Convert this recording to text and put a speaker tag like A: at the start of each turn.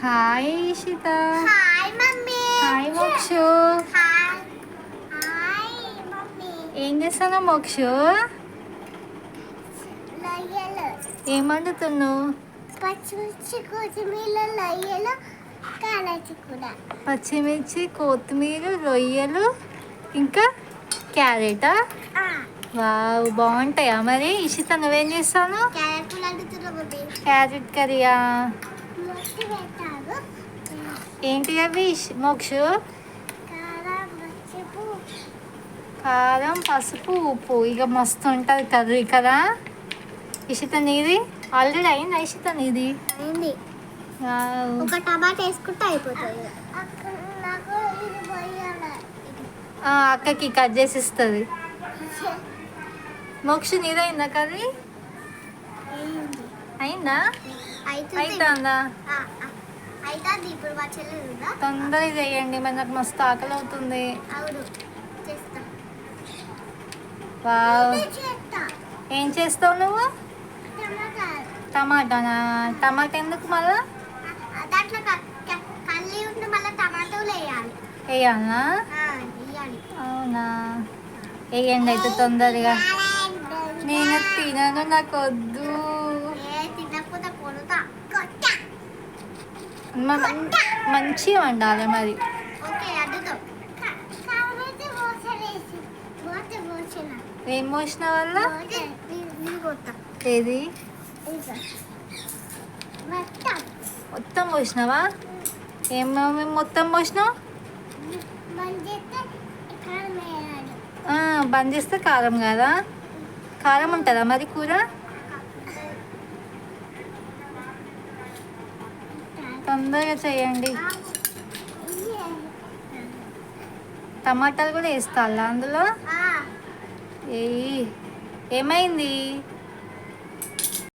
A: Hi Ishita
B: hi mummy
A: hi Mokshu
B: hi hi mummy
A: ఏం చేస్తాను మోక్షు
B: లయ్యలు.
A: ఏం వండుతున్నావు
B: పచ్చిమిర్చి కొత్తిమీర లయ్యలు కాలేజీ కూడా
A: పచ్చిమిర్చి కొత్తిమీర రొయ్యలు ఇంకా క్యారెటా? వావ్ బాగుంటాయా మరి? ఇషిత నువ్వేం చేస్తాను
B: క్యారెట్
A: క్యారెట్ కర్రీయా? ఏంటి అవి? మోక్షు?
B: కారం
A: పసుపు ఉప్పు. ఇక మస్తు ఉంటుంది కర్రీ కదా? ఇషిత నీది? ఆల్రెడీ అయిందా ఇషిత నీది?
B: అయింది. ఒక టమాటా వేసుకుంటే అయిపోతుంది
A: అక్కకి కట్ చేసి ఇస్తుంది. మోక్ష నీదైందా కర్రీ? అయిందా?
B: అవుతుంది
A: తొందరగా చేయండి మరి నాకు మస్తు ఆకలి అవుతుంది ఏం చేస్తావు నువ్వు?
B: టమాటా
A: టమాటానా? టమాటా ఎందుకు మళ్ళా? వేయాలనా? అవునా? వేయండి అయితే తొందరగా. నేను తినను నాకు వద్దు మంచిగా వండాలి మరి. ఏం మోసిన వల్ల ఏది?
B: మొత్తం.
A: పోసినావా ఏం ఏం మొత్తం పోసినావు
B: బంద్ చేస్తే కారం
A: కదా? కారం ఉంటుందా మరి కూర? తొందరగా చేయండి. టమాటాలు కూడా వేస్తాలా అందులో? ఏయ్ ఏమైంది?